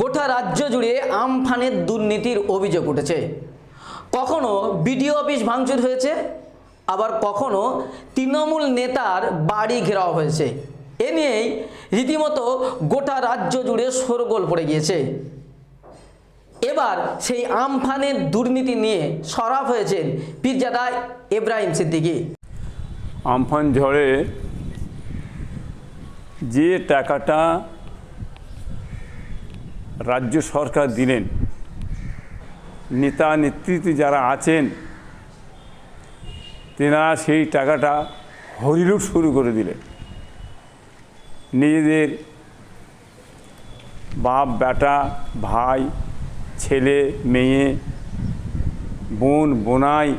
গোটা রাজ্য জুড়ে আমফানের দুর্নীতির অভিযোগ উঠেছে। কখনো বিডিও অফিস ভাঙচুর হয়েছে, আবার কখনো তৃণমূল নেতার বাড়ি ঘেরাও হয়েছে। এ নিয়েই রীতিমতো গোটা রাজ্য জুড়ে শোরগোল পড়ে গিয়েছে। এবার সেই আমফানের দুর্নীতি নিয়ে সরাফ হয়েছেন পীরজাদা এব্রাহিম সিদ্দিকী। আমফান ঝড়ে যে টাকাটা রাজ্য সরকার দিলেন। নেতা নেতৃত্বে যারা আছেন, তেনারা সেই টাকাটা হরিলুট শুরু করে দিলেন। নিজেদের বাপ বেটা ভাই, ছেলে, মেয়ে, বোন, বোনাই,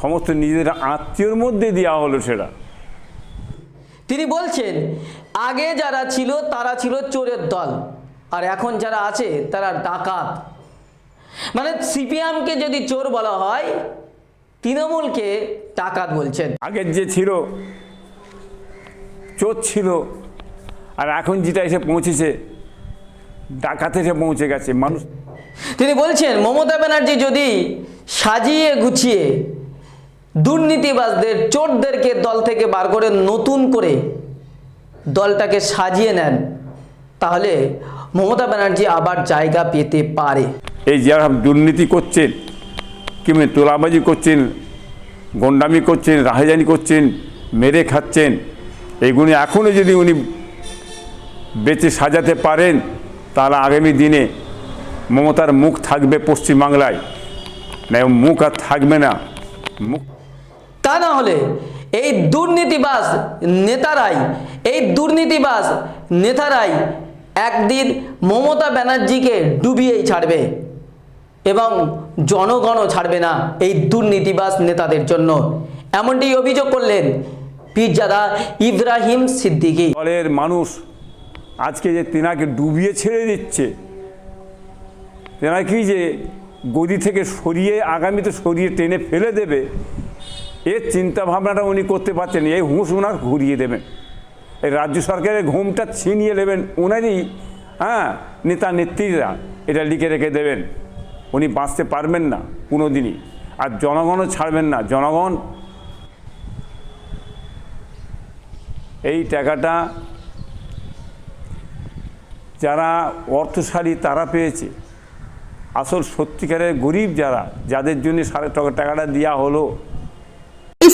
সমস্ত নিজেদের আত্মীয়র মধ্যে দেওয়া হলো সেটা। তিনি বলছেন আগে যারা ছিল তারা ছিল চোরের দল। আর এখন যারা আছে তারা ডাকাত। মানে সিপিএমকে যদি চোর বলা হয় তৃণমূলকে ডাকাত বলছেন। আগের যে ছিল চোর ছিল আর এখন যেটা এসে পৌঁছেছে ডাকাতে এসে পৌঁছে গেছে মানুষ তিনি বলছেন মমতা ব্যানার্জি যদি সাজিয়ে গুছিয়ে দুর্নীতিবাজদের চোরদেরকে দল থেকে বার করে নতুন করে দলটাকে সাজিয়ে নেন, তাহলে মমতা ব্যানার্জি আবার জায়গা পেতে পারে। এই যারা দুর্নীতি করছেন কিংবা তোলাবাজি করছেন, গন্ডামি করছেন, রাহাজানি করছেন, মেরে খাচ্ছেন, এগুলি এখনও যদি উনি বেঁচে সাজাতে পারেন, তাহলে আগামী দিনে মমতার মুখ থাকবে পশ্চিমবাংলায়। না মুখ আর থাকবে না, মুখ তা না হলে এই দুর্নীতিবাজ নেতারাই, এই দুর্নীতিবাজ নেতারাই একদিন মমতা ব্যানার্জিকে ডুবিয়েই ছাড়বে এবং জনগণও ছাড়বে না এই দুর্নীতিবাজ নেতাদের জন্য। এমনটি অভিযোগ করলেন পীরজাদা ইব্রাহিম সিদ্দিকী। দলের মানুষ আজকে যে তেনাকে ডুবিয়ে ছেড়ে দিচ্ছে তেনা কি যে গদি থেকে সরিয়ে আগামীতে সরিয়ে টেনে ফেলে দেবে এর চিন্তা ভাবনাটা উনি করতে পারছেন। এই হুঁশ উনার ঘুরিয়ে দেবেন। এই রাজ্য সরকারের ঘুমটা ছিনিয়ে নেবেন ওনারই হ্যাঁ নেতা নেত্রীরা এটা লিখে রেখে দেবেন। উনি বাঁচতে পারবেন না কোনো দিনই আর জনগণও ছাড়বেন না। জনগণ, এই টাকাটা যারা অর্থশালী তারা পেয়েছে। আসল সত্যিকারের গরিব যারা, যাদের জন্য সাড়ে টাকা টাকাটা দেওয়া হলো।